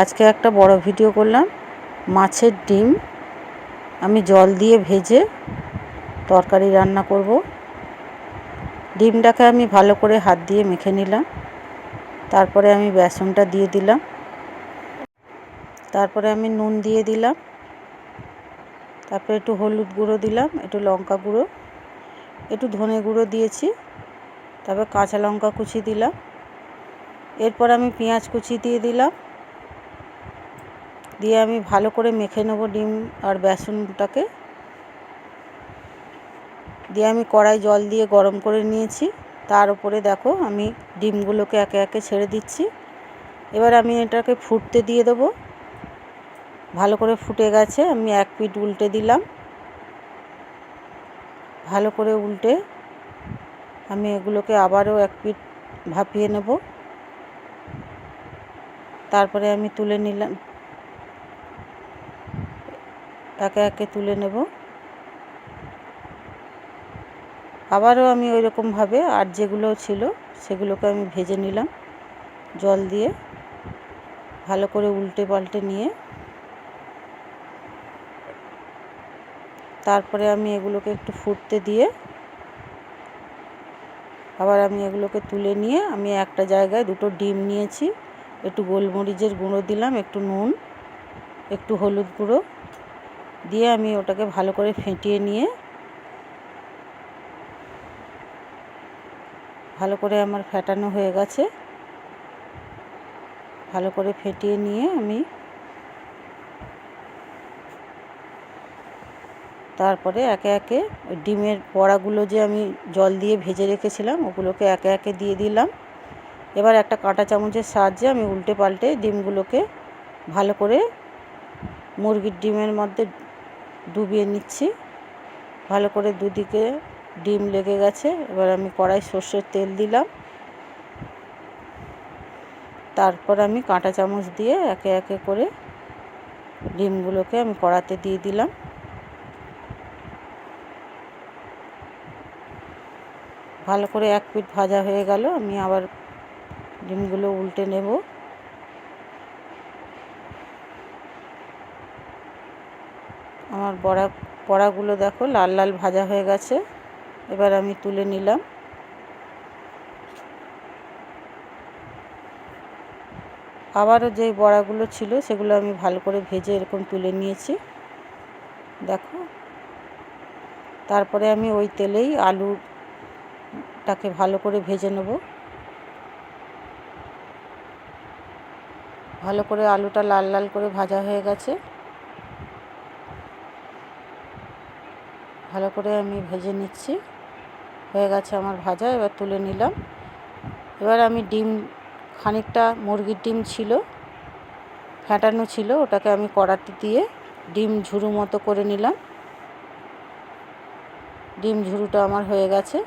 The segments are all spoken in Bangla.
আজকে একটা বড় ভিডিও করলাম। মাছের ডিম আমি জল দিয়ে ভেজে তরকারি রান্না করব। ডিমটাকে আমি ভালো করে হাত দিয়ে মেখে নিলাম। তারপরে আমি বেসনটা দিয়ে দিলাম। তারপরে আমি নুন দিয়ে দিলাম। তারপরে একটু হলুদ গুঁড়ো দিলাম, একটু লঙ্কা গুঁড়ো, একটু ধনে গুঁড়ো দিয়েছি, তারপর কাঁচা লঙ্কা কুচি দিলাম। এরপর আমি পেঁয়াজ কুচি দিয়ে দিলাম। দিয়ে আমি ভালো করে মেখে নেব ডিম আর বেসনটাকে দিয়ে আমি কড়াই জল দিয়ে গরম করে নিয়েছি। তার উপরে দেখো আমি ডিমগুলোকে একে একে ছেড়ে দিচ্ছি। এবার আমি এটাকে ফুটতে দিয়ে দেবো। ভালো করে ফুটে গেছে, আমি এক পিঠ উল্টে দিলাম। ভালো করে উল্টে আমি এগুলোকে আবারও এক পিঠ ভাপিয়ে নেব। তারপরে আমি তুলে নিলাম একে একে তুলে নেব। আবারও আমি ওই রকমভাবে আর যেগুলো ছিল সেগুলোকে আমি ভেজে নিলাম জল দিয়ে। ভালো করে উল্টে পাল্টে নিয়ে তারপরে আমি এগুলোকে একটু ফুটতে দিয়ে আবার আমি এগুলোকে তুলে নিয়ে আমি একটা জায়গায় দুটো ডিম নিয়েছি। একটু গোলমরিচের গুঁড়ো দিলাম, একটু নুন, একটু হলুদ গুঁড়ো। দিয়ে আমি ওটাকে ভালো করে ফেটিয়ে নিয়ে, ভালো করে আমার ফেটানো হয়ে গেছে। ভালো করে ফেটিয়ে নিয়ে আমি তারপরে একে একে ডিমের বড়াগুলো যে আমি জল দিয়ে ভেজে রেখেছিলাম, ওগুলোকে একে একে দিয়ে দিলাম। এবার একটা কাঁটা চামচের সাহায্যে আমি উল্টে পাল্টে ডিমগুলোকে ভালো করে মুরগির ডিমের মধ্যে ডুবিয়ে নিচ্ছি। ভালো করে দুদিকে ডিম লেগে গেছে। এবার আমি কড়াই সর্ষের তেল দিলাম। তারপর আমি কাঁটা চামচ দিয়ে একে একে করে ডিমগুলোকে আমি কড়াতে দিয়ে দিলাম। ভালো করে এক পিঠ ভাজা হয়ে গেল। আমি আবার ডিমগুলো উল্টে নেব। আমার বড়া, বড়াগুলো দেখো লাল লাল ভাজা হয়ে গেছে। এবার আমি তুলে নিলাম। আবারও যে বড়াগুলো ছিল সেগুলো আমি ভালো করে ভেজে এরকম তুলে নিয়েছি। দেখো। তারপরে আমি ওই তেলেই আলুটাকে ভালো করে ভেজে নেব। ভালো করে আলুটা লাল লাল করে ভাজা হয়ে গেছে। ভালো করে আমি ভেজে নিচ্ছি। হয়ে গেছে আমার ভাজা, এবার তুলে নিলাম। এবার আমি ডিম, খানিকটা মুরগির ডিম ছিল ফ্যাটানো ছিল, ওটাকে আমি কড়াতে দিয়ে ডিম ঝুরু মতো করে নিলাম। ডিম ঝুরুটা আমার হয়ে গেছে।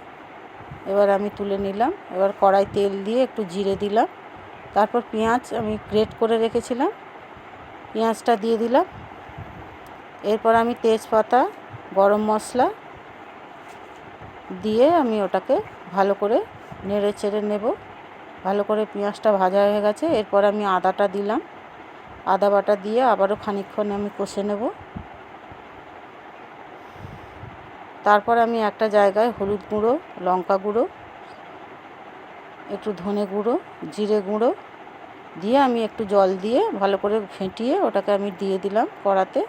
এবার আমি তুলে নিলাম। এবার কড়াই তেল দিয়ে একটু জিরে দিলাম। তারপর পেঁয়াজ আমি গ্রেট করে রেখেছিলাম। পেঁয়াজটা দিয়ে দিলাম। এরপর আমি তেজপাতা, গরম মশলা দিয়ে আমি ওটাকে ভালো করে নেড়ে চেড়ে নেব। ভালো করে পেঁয়াজটা ভাজা হয়ে গেছে। এরপর আমি আদাটা দিলাম। আদা বাটা দিয়ে আবারও খানিকক্ষণ আমি কষে নেব। তারপর আমি একটা জায়গায় হলুদ গুঁড়ো, লঙ্কা গুঁড়ো, একটু ধনে গুঁড়ো, জিরে গুঁড়ো দিয়ে আমি একটু জল দিয়ে ভালো করে ফেটিয়ে ওটাকে আমি দিয়ে দিলাম কড়াতে।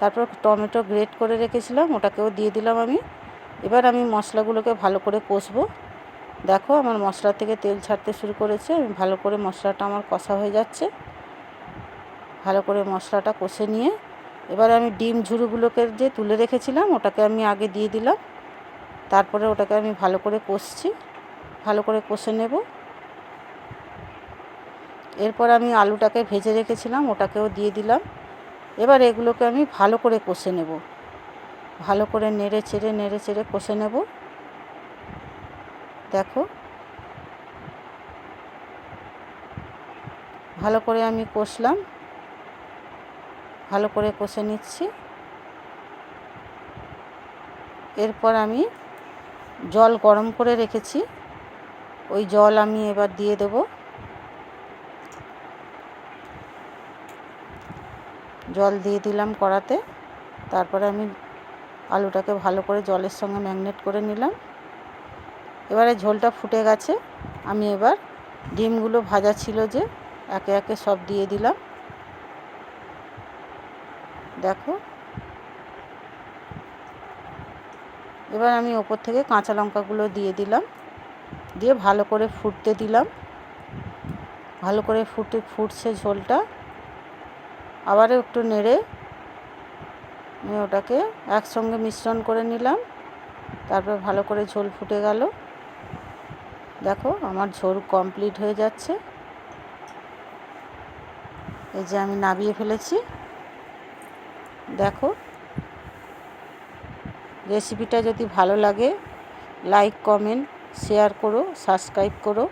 তারপর টমেটো গ্রেট করে রেখেছিলাম, ওটাকেও দিয়ে দিলাম আমি। এবার আমি মশলাগুলোকে ভালো করে কষবো। দেখো আমার মশলা থেকে তেল ছাড়তে শুরু করেছে, আমি ভালো করে মশলাটা আমার কষা হয়ে যাচ্ছে। ভালো করে মশলাটা কষে নিয়ে, এবার আমি ডিম ঝুড়ুগুলোকে যে তুলে রেখেছিলাম, ওটাকে আমি আগে দিয়ে দিলাম। তারপরে ওটাকে আমি ভালো করে কষছি, ভালো করে কষে নেব। এরপর আমি আলুটাকে ভেজে রেখেছিলাম, ওটাকেও দিয়ে দিলাম। এবার এগুলোকে আমি ভালো করে কষে নেব। ভালো করে নেড়ে চেড়ে নেড়ে চেড়ে কষে নেব। দেখো। ভালো করে আমি কষলাম। ভালো করে কষে নিচ্ছি। এরপর আমি জল গরম করে রেখেছি। ওই জল আমি এবার দিয়ে দেব। জল দিয়ে দিলাম কড়াতে। তারপরে আমি আলুটাকে ভালো করে জলের সঙ্গে ম্যাগনেট করে নিলাম। এবারে ঝোলটা ফুটে গেছে। আমি এবার ডিমগুলো ভাজা ছিল যে একে একে সব দিয়ে দিলাম। দেখো। এবার আমি ওপর থেকে কাঁচা লঙ্কাগুলো দিয়ে দিলাম। দিয়ে ভালো করে ফুটতে দিলাম। ভালো করে ফুটে ফুটছে ঝোলটা। আবারও একটু নেড়ে আমি ওটাকে একসঙ্গে মিশ্রণ করে নিলাম। তারপর ভালো করে ঝোল ফুটে গেল। দেখো আমার ঝোল কমপ্লিট হয়ে যাচ্ছে। এই যে আমি নাবিয়ে ফেলেছি। দেখো রেসিপিটা যদি ভালো লাগে, লাইক, কমেন্ট, শেয়ার করো, সাবস্ক্রাইব করো।